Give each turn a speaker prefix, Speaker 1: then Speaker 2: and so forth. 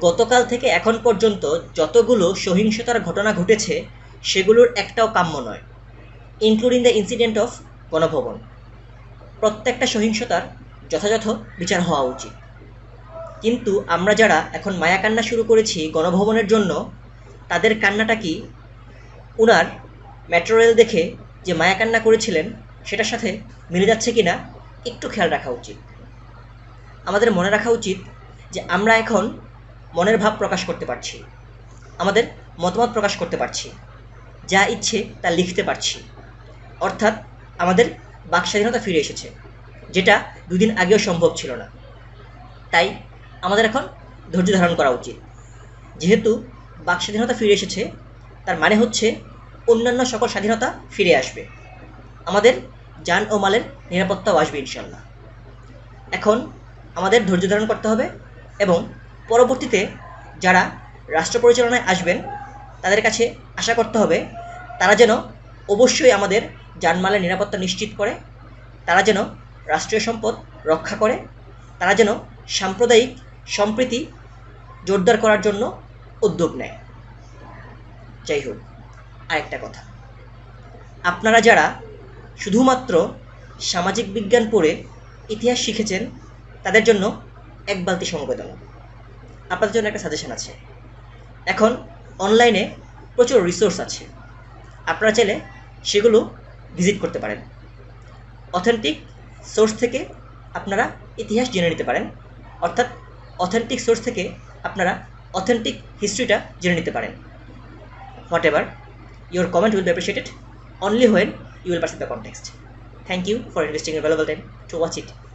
Speaker 1: গতকাল থেকে এখন পর্যন্ত যতগুলো সহিংসতার ঘটনা ঘটেছে, সেগুলোর একটাও কাম্য নয়। Including the incident of Ganabhaban. প্রত্যেকটা সহিংসতার যথাযথ বিচার হওয়া উচিত। কিন্তু আমরা যারা এখন মায়া কান্না শুরু করেছি গণভবনের জন্য, তাদের কান্নাটা কি? উনার মেট্রো রেল দেখে যে মায়া কান্না করেছিলেন, সেটার সাথে মিলে যাচ্ছে কি না একটু খেয়াল রাখা উচিত। আমাদের মনে রাখা উচিত যে আমরা এখন মনের ভাব প্রকাশ করতে পারছি। আমাদের মতামত প্রকাশ করতে পারছি। যা ইচ্ছে তা লিখতে পারছি। অর্থাৎ আমাদের বাক স্বাধীনতা ফিরে এসেছে, যেটা দুদিন আগেও সম্ভব ছিল না। তাই আমাদের এখন ধৈর্য ধারণ করা উচিত। যেহেতু বাক স্বাধীনতা ফিরে এসেছে, তার মানে হচ্ছে অন্যান্য সকল স্বাধীনতা ফিরে আসবে। আমাদের যান ও মালের নিরাপত্তাও আসবে ইনশাল্লাহ এখন আমাদের ধৈর্য ধারণ করতে হবে এবং পরবর্তীতে যারা রাষ্ট্র পরিচালনায় আসবেন, তাদের কাছে আশা করতে হবে, তারা যেন অবশ্যই আমাদের জানমালের নিরাপত্তা নিশ্চিত করে, তারা যেন রাষ্ট্রীয় সম্পদ রক্ষা করে, তারা যেন সাম্প্রদায়িক সম্প্রীতি জোরদার করার জন্য উদ্যোগ নেয়। যাই হোক, আরেকটা কথা। আপনারা যারা শুধুমাত্র সামাজিক বিজ্ঞান পড়ে ইতিহাস শিখেছেন, তাদের জন্য এক বালতি সমবেদনা। আপনাদের জন্য একটা সাজেশন আছে। এখন অনলাইনে প্রচুর রিসোর্স আছে। আপনারা চাইলে সেগুলো ভিজিট করতে পারেন। অথেন্টিক সোর্স থেকে আপনারা ইতিহাস জেনে নিতে পারেন। অর্থাৎ অথেন্টিক সোর্স থেকে আপনারা অথেন্টিক হিস্ট্রিটা জেনে নিতে পারেন। Whatever your comment will be appreciated only when you will perceive the context. Thank you for investing your valuable time to watch it.